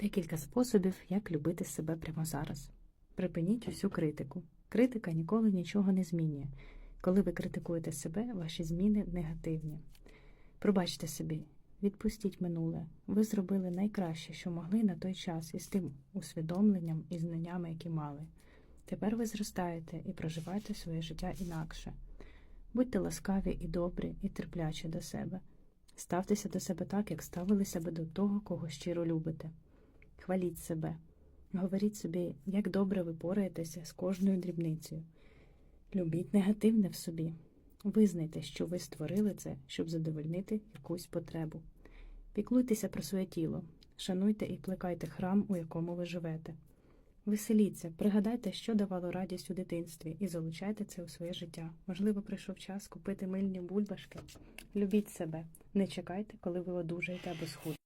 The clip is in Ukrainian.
Декілька способів, як любити себе прямо зараз. Припиніть усю критику. Критика ніколи нічого не змінює. Коли ви критикуєте себе, ваші зміни негативні. Пробачте собі, відпустіть минуле. Ви зробили найкраще, що могли на той час із тим усвідомленням і знаннями, які мали. Тепер ви зростаєте і проживаєте своє життя інакше. Будьте ласкаві і добрі, і терплячі до себе. Ставтеся до себе так, як ставилися би до того, кого щиро любите. Хваліть себе. Говоріть собі, як добре ви пораєтеся з кожною дрібницею. Любіть негативне в собі. Визнайте, що ви створили це, щоб задовольнити якусь потребу. Піклуйтеся про своє тіло, шануйте і плекайте храм, у якому ви живете. Веселіться, пригадайте, що давало радість у дитинстві, і залучайте це у своє життя. Можливо, прийшов час купити мильні бульбашки. Любіть себе, не чекайте, коли ви одужаєте або схуднете.